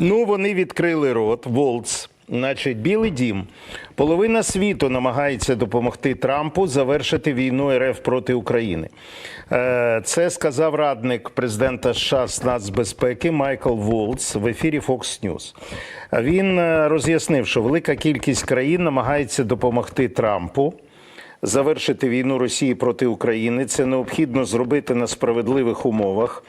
Ну, вони відкрили рот, Волц. Значить, Білий дім. Половина світу намагається допомогти Трампу завершити війну РФ проти України. Е, Це сказав радник президента США з нацбезпеки Майкл Волц в ефірі Fox News. Він е, роз'яснив, що велика кількість країн намагається допомогти Трампу завершити війну Росії проти України. Це необхідно зробити на справедливих умовах.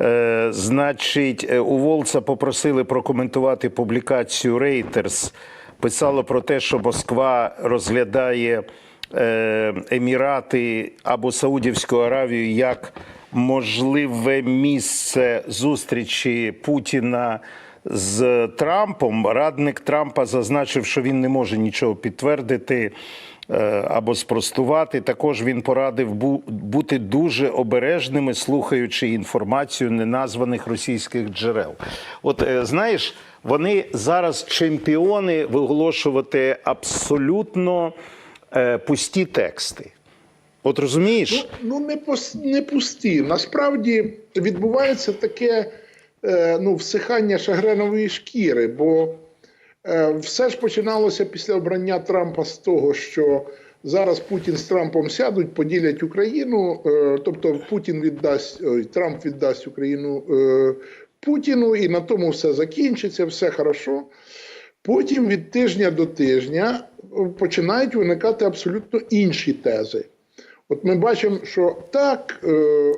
Е, Значить, е, у Волца попросили прокоментувати публікацію Reuters. Писало про те, що Москва розглядає е, Емірати або Саудівську Аравію як можливе місце зустрічі Путіна з Трампом. Радник Трампа зазначив, що він не може нічого підтвердити або спростувати. Також він порадив бути дуже обережними, слухаючи інформацію неназваних російських джерел. От е, знаєш, вони зараз чемпіони виголошувати абсолютно е, пусті тексти. От розумієш? Ну, не, пос, не пусті. Насправді відбувається таке е, ну, всихання шагренової шкіри, бо е, все ж починалося після обрання Трампа з того, що зараз Путін з Трампом сядуть, поділять Україну, е, тобто Путін віддасть, Трамп віддасть Україну е, Путіну, і на тому все закінчиться, все хорошо. Потім від тижня до тижня е, починають виникати абсолютно інші тези. От ми бачимо, що так, е, е,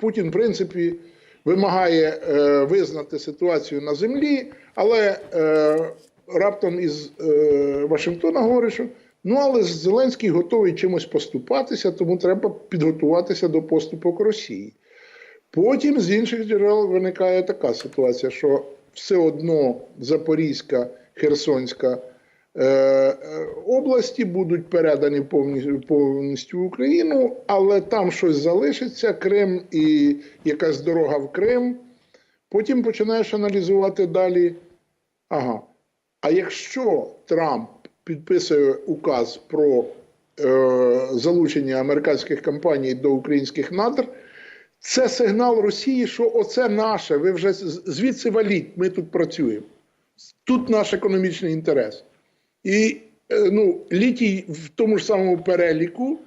Путін, в принципі, вимагає е, визнати ситуацію на землі, але е, раптом із е, Вашингтона говорить, що ну але Зеленський готовий чимось поступатися, тому треба підготуватися до поступок Росії. Потім з інших джерел виникає така ситуація, що все одно Запорізька, Херсонська області будуть передані повністю, повністю Україну, але там щось залишиться, Крим і якась дорога в Крим. Потім починаєш аналізувати далі. Ага. А якщо Трамп підписує указ про е, залучення американських компаній до українських надр, це сигнал Росії, що оце наше, ви вже звідси валіть, ми тут працюємо. Тут наш економічний інтерес. І е, ну, літій в тому ж самому переліку.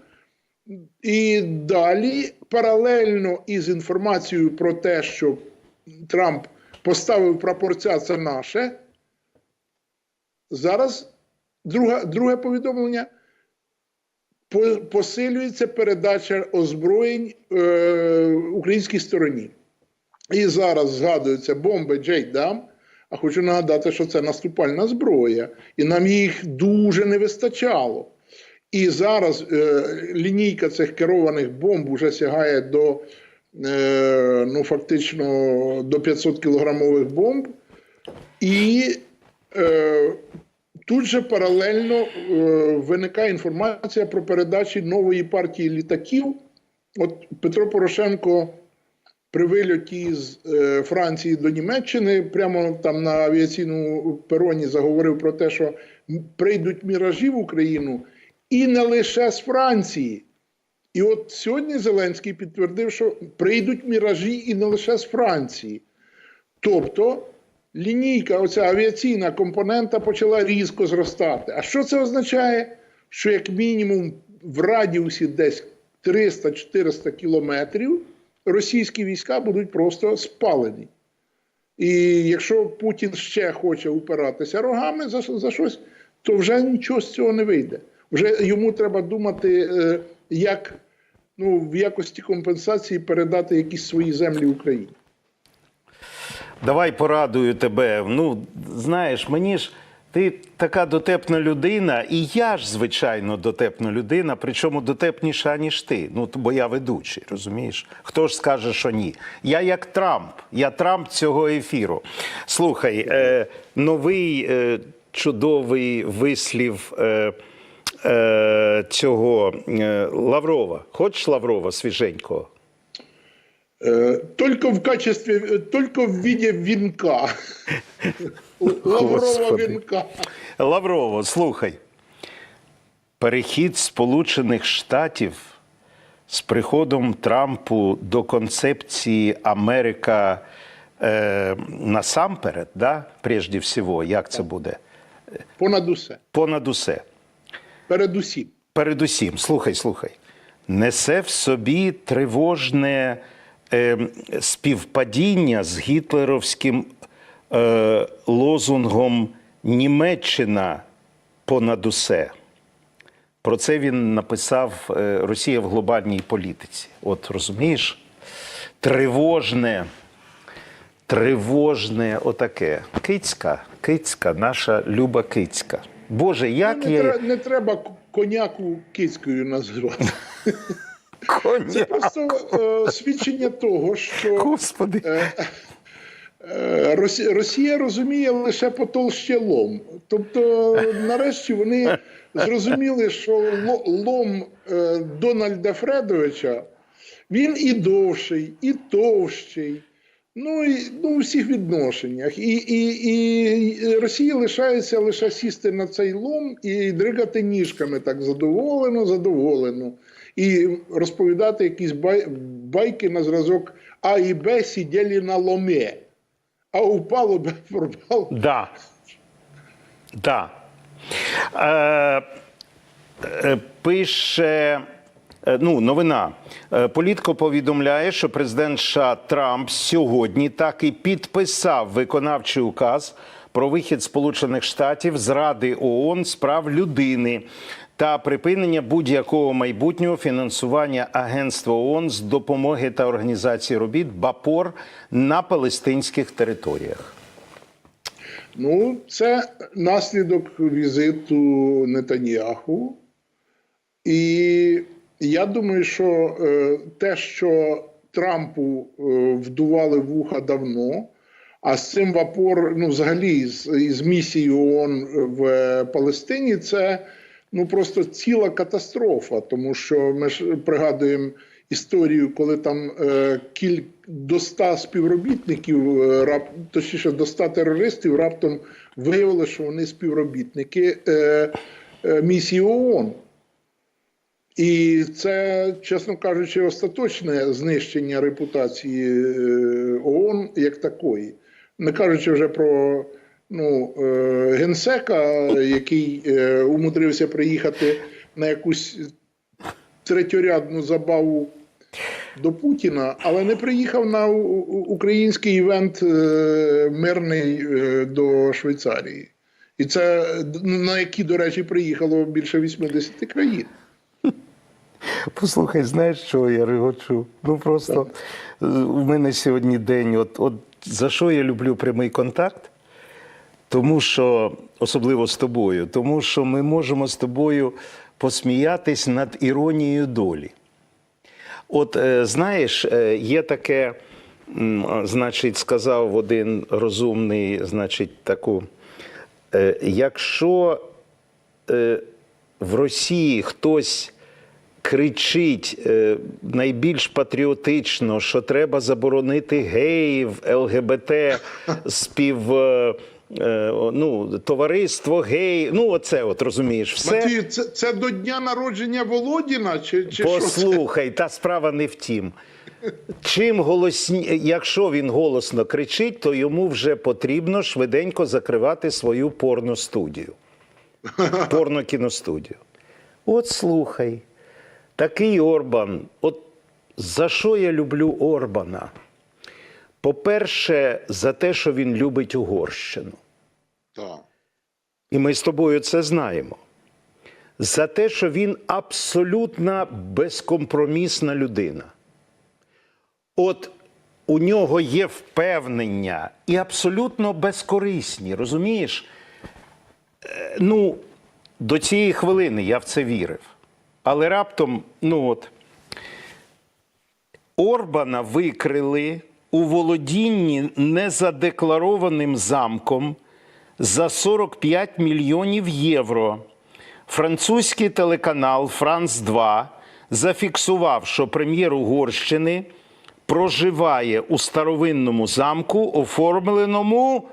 І далі, паралельно із інформацією про те, що Трамп поставив прапорця це наше. Зараз друге, друге повідомлення. Посилюється передача озброєнь е, українській стороні. І зараз згадуються бомби Джейдам. А хочу нагадати, що це наступальна зброя, і нам їх дуже не вистачало. І зараз е, лінійка цих керованих бомб вже сягає до е, ну, фактично до 500 кілограмових бомб. І е, тут же паралельно е, виникає інформація про передачі нової партії літаків. От Петро Порошенко при вильоті з е, Франції до Німеччини прямо там на авіаційному пероні заговорив про те, що прийдуть міражі в Україну і не лише з Франції. І от сьогодні Зеленський підтвердив, що прийдуть міражі і не лише з Франції. Тобто лінійка, оця авіаційна компонента почала різко зростати. А що це означає? Що як мінімум в радіусі десь 300-400 кілометрів російські війська будуть просто спалені. І якщо Путін ще хоче упиратися рогами за, за щось, то вже нічого з цього не вийде. Вже йому треба думати, е, як ну, в якості компенсації передати якісь свої землі Україні. Давай порадую тебе. Ну, знаєш, мені ж ти така дотепна людина, і я ж, звичайно, дотепна людина, причому дотепніша, ніж ти. Ну, бо я ведучий, розумієш? Хто ж скаже, що ні? Я як Трамп, я Трамп цього ефіру. Слухай, е, новий е, чудовий вислів. Е, е, Цього е, Лаврова. Хочеш Лаврова свіженького? Э, Только в качестве, только в виде венка. Лаврова венка. Лаврово, слухай. Перехід Сполучених Штатів з приходом Трампу до концепції Америка е, насамперед, да, прежде всього, як це буде? Понад усе. Понад усе. Передусім. Передусім, слухай, слухай, несе в собі тривожне е, співпадіння з гітлерівським е, лозунгом Німеччина понад усе. Про це він написав е, Росія в глобальній політиці. От розумієш? Тривожне, тривожне отаке. Кицька, кицька, наша люба кицька. Боже, як Не, я. не треба коняку кицькою називати. Коня. Це просто е, свідчення того, що Господи. е, Росія, Росія розуміє лише потолще лом. Тобто, нарешті вони зрозуміли, що лом е, Дональда Фредовича він і довший, і товщий. Ну і ну, у всіх відношеннях. І, і, і Росії лишається лише сісти на цей лом і дригати ніжками так задоволено, задоволено. І розповідати якісь бай, байки на зразок А і Б сиділи на ломі, а упало Б пропало. Да. Да. Е, е, пише. е, Ну, новина. Е, Політко повідомляє, що президент США Трамп сьогодні так і підписав виконавчий указ про вихід Сполучених Штатів з Ради ООН з прав людини та припинення будь-якого майбутнього фінансування Агентства ООН з допомоги та організації робіт БАПОР на палестинських територіях. Ну, це наслідок візиту Нетаньяху. І я думаю, що е, те, що Трампу е, вдували вуха давно, а з цим вапор, ну, взагалі, з, із місією ООН в Палестині, це ну просто ціла катастрофа, тому що ми ж пригадуємо історію, коли там е, кіль до ста співробітників, е, рап, точніше до ста терористів, раптом виявили, що вони співробітники е, е, місії ООН. І це, чесно кажучи, остаточне знищення репутації е, ООН як такої. Не кажучи вже про ну, е, генсека, який е, умудрився приїхати на якусь третьорядну забаву до Путіна, але не приїхав на український івент е, мирний до Швейцарії. І це на які, до речі, приїхало більше 80 країн. Послухай, знаєш, що я регочу? Ну просто е, у мене сьогодні день. От, от за що я люблю прямий контакт? Тому що, особливо з тобою, тому що ми можемо з тобою посміятись над іронією долі. От е, знаєш, е, є таке, значить, сказав один розумний, значить, таку. е, Якщо в Росії хтось кричить найбільш патріотично, що треба заборонити геїв, ЛГБТ, спів. Е, Ну, товариство геїв, ну оце от розумієш, все. Матвію, це, це до дня народження Володіна? Чи, чи що це? Та справа не в тім. Чим голосні, якщо він голосно кричить, то йому вже потрібно швиденько закривати свою порностудію. Порнокіностудію. От слухай, такий Орбан. От за що я люблю Орбана? По-перше, за те, що він любить Угорщину. Так. І ми з тобою це знаємо. За те, що він абсолютно безкомпромісна людина. От у нього є впевнення і абсолютно безкорисні, розумієш? Е, Ну, до цієї хвилини я в це вірив. Але раптом, ну от, Орбана викрили у володінні незадекларованим замком за 45 мільйонів євро. Французький телеканал Франс 2 зафіксував, що прем'єр Угорщини проживає у старовинному замку, оформленому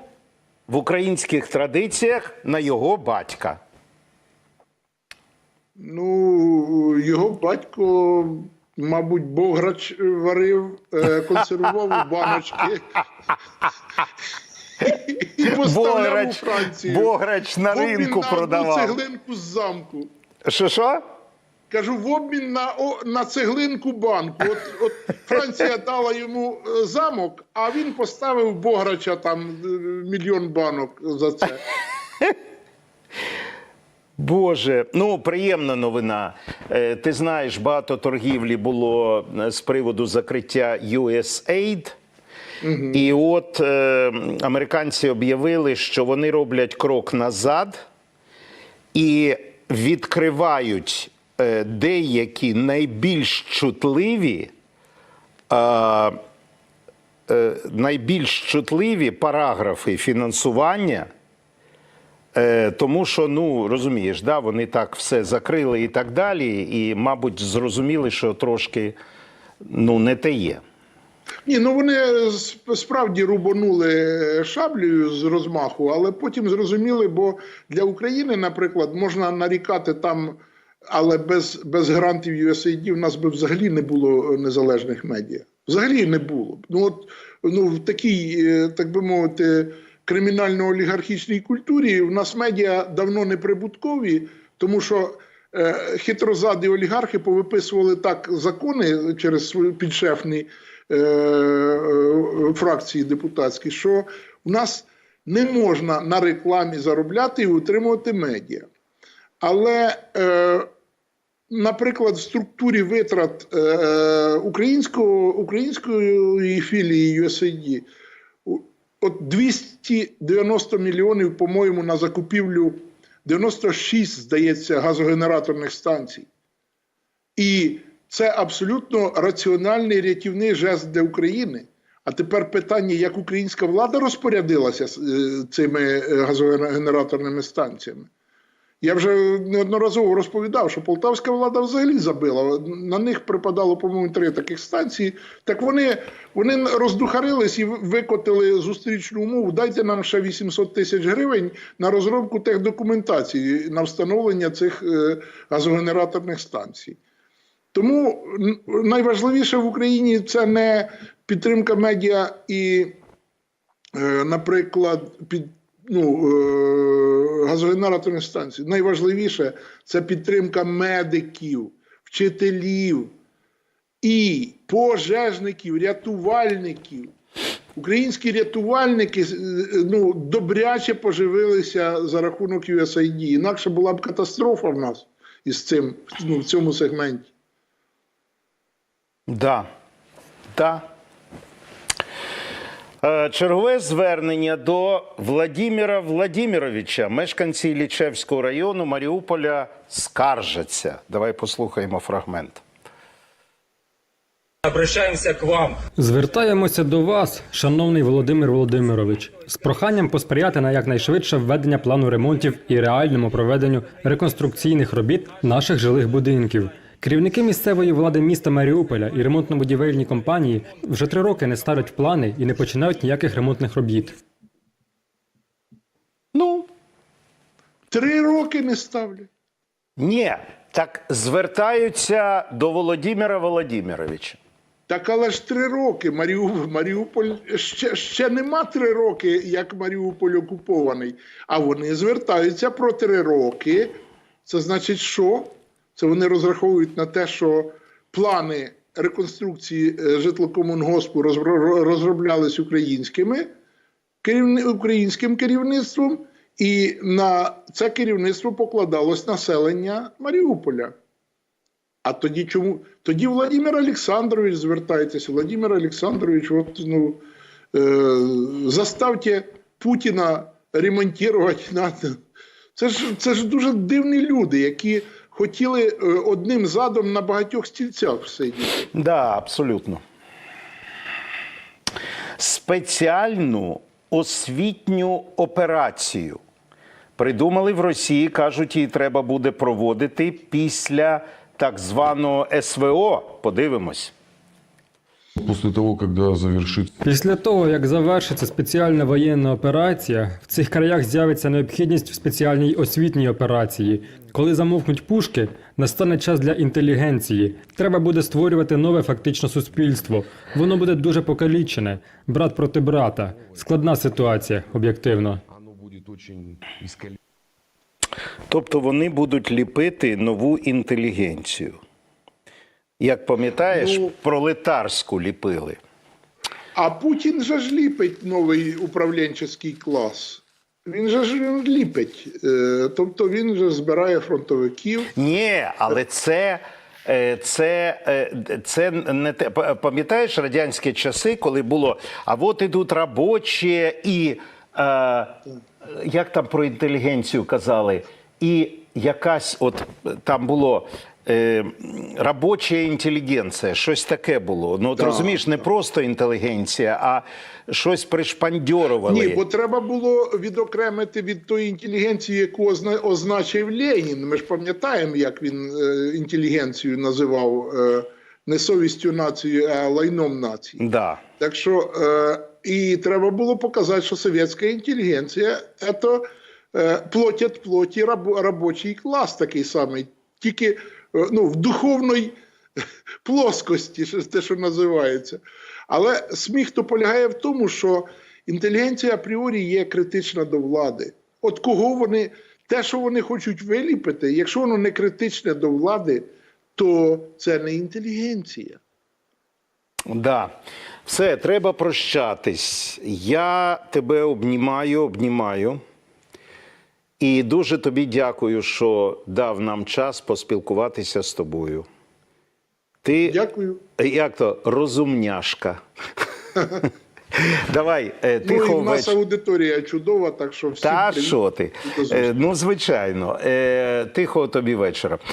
в українських традиціях на його батька. Ну, його батько Мабуть, Бограч варив, е, консервував баночки. І поставляв у Бограч, Францію. Бограч на ринку на продавав. цеглинку з замку. Що що? Кажу, в обмін на, о, на цеглинку банку. От, от Франція дала йому е, замок, а він поставив Бограча там е, мільйон банок за це. Боже, ну приємна новина. Е, Ти знаєш, багато торгівлі було з приводу закриття USAID. І от е, американці об'явили, що вони роблять крок назад і відкривають е, деякі найбільш чутливі. е, е, найбільш чутливі параграфи фінансування Е, тому що, ну розумієш, да, вони так все закрили і так далі, і, мабуть, зрозуміли, що трошки ну, не те є. Ні, ну вони справді рубанули шаблею з розмаху, але потім зрозуміли, бо для України, наприклад, можна нарікати там, але без, без грантів USAID в нас би взагалі не було незалежних медіа. Взагалі не було. б. Ну от ну в такій, е, так би мовити, кримінально-олігархічній культурі в нас медіа давно не прибуткові, тому що. е, Хитрозаді олігархи повиписували так закони через е, е, фракції депутатські, що у нас не можна на рекламі заробляти і утримувати медіа. Але, е, наприклад, в структурі витрат е, е, українського, української філії USAID от 290 мільйонів, по-моєму, на закупівлю 96, здається, газогенераторних станцій. І це абсолютно раціональний рятівний жест для України. А тепер питання, як українська влада розпорядилася е, цими е, газогенераторними станціями. Я вже неодноразово розповідав, що полтавська влада взагалі забила. На них припадало, по-моєму, три таких станції. Так вони, вони роздухарились і викотили зустрічну умову. Дайте нам ще 800 тисяч гривень на розробку техдокументації на встановлення цих е, газогенераторних станцій. Тому найважливіше в Україні це не підтримка медіа і, е, наприклад, під ну, е, газогенераторних станцій. Найважливіше це підтримка медиків, вчителів і пожежників, рятувальників. Українські рятувальники е, ну, добряче поживилися за рахунок USAID. Інакше була б катастрофа в нас із цим ну, в цьому сегменті. Да. Да. Е, Чергове звернення до Владіміра Владіміровича. Мешканці Іллічевського району Маріуполя скаржаться. Давай послухаємо фрагмент. Обращаемся к вам. Звертаємося до вас, шановний Володимир Володимирович, з проханням посприяти на якнайшвидше введення плану ремонтів і реальному проведенню реконструкційних робіт наших жилих будинків. Керівники місцевої влади міста Маріуполя і ремонтно-будівельні компанії вже три роки не ставлять плани і не починають ніяких ремонтних робіт. Ну, Три роки не ставлять. ні, так звертаються до Володимира Володимировича. Так але ж три роки Маріуполь, Маріуполь ще, ще нема три роки, як Маріуполь окупований. А вони звертаються про три роки. Це значить, що? Це вони розраховують на те, що плани реконструкції е, житлокомунгоспу розроблялись українськими українським керівництвом, і на це керівництво покладалось населення Маріуполя. А тоді чому? Тоді Владимир Олександрович звертається. Владимир Олександрович, от, ну, е, заставте Путіна ремонтувати. Це ж, це ж дуже дивні люди, які хотіли е, одним задом на багатьох стільцях сидіти. Да, абсолютно. Спеціальну освітню операцію придумали в Росії. Кажуть, її треба буде проводити після так званого СВО. Подивимось. После того, когда завершится Після того, як завершиться спеціальна воєнна операція, в цих краях з'явиться необхідність в спеціальній освітній операції. Коли замовкнуть пушки, настане час для інтелігенції. Треба буде створювати нове фактично суспільство. Воно буде дуже покалічене, брат проти брата. Складна ситуація, об'єктивно. Тобто вони будуть ліпити нову інтелігенцію. Як пам'ятаєш, Ну- пролетарську ліпили. А Путін же ж ліпить новий управлінчий клас. Він же ж він ліпить. Е, Тобто він же збирає фронтовиків. Ні, але це. е, Це, е, це не те. Пам'ятаєш радянські часи, коли було, а от ідуть робочі і е, як там про інтелігенцію казали, і якась от там було робоча інтелігенція, щось таке було. Ну, от Так, розумієш, не просто інтелігенція, а щось пришпандьорували. Ні, бо треба було відокремити від тої інтелігенції, яку озна- означив Ленін. Ми ж пам'ятаємо, як він е, інтелігенцію називав е, не совістю нації, а лайном нації. Да. Так що е, і треба було показати, що совєтська інтелігенція це е, від плоті робочий клас такий самий, тільки е, ну, в духовній плоскості, те, що називається. Але сміх то полягає в тому, що інтелігенція апріорі є критична до влади. От кого вони, те, що вони хочуть виліпити, якщо воно не критичне до влади, то це не інтелігенція. Да. Все, треба прощатись. Я тебе обнімаю, обнімаю. І дуже тобі дякую, що дав нам час поспілкуватися з тобою. Ти Дякую. як то розумняшка. Давай, е, Ну, і тихо в нас аудиторія чудова, так що всім Та що ти? Е, Ну, звичайно. тихо, Тихого тобі вечора.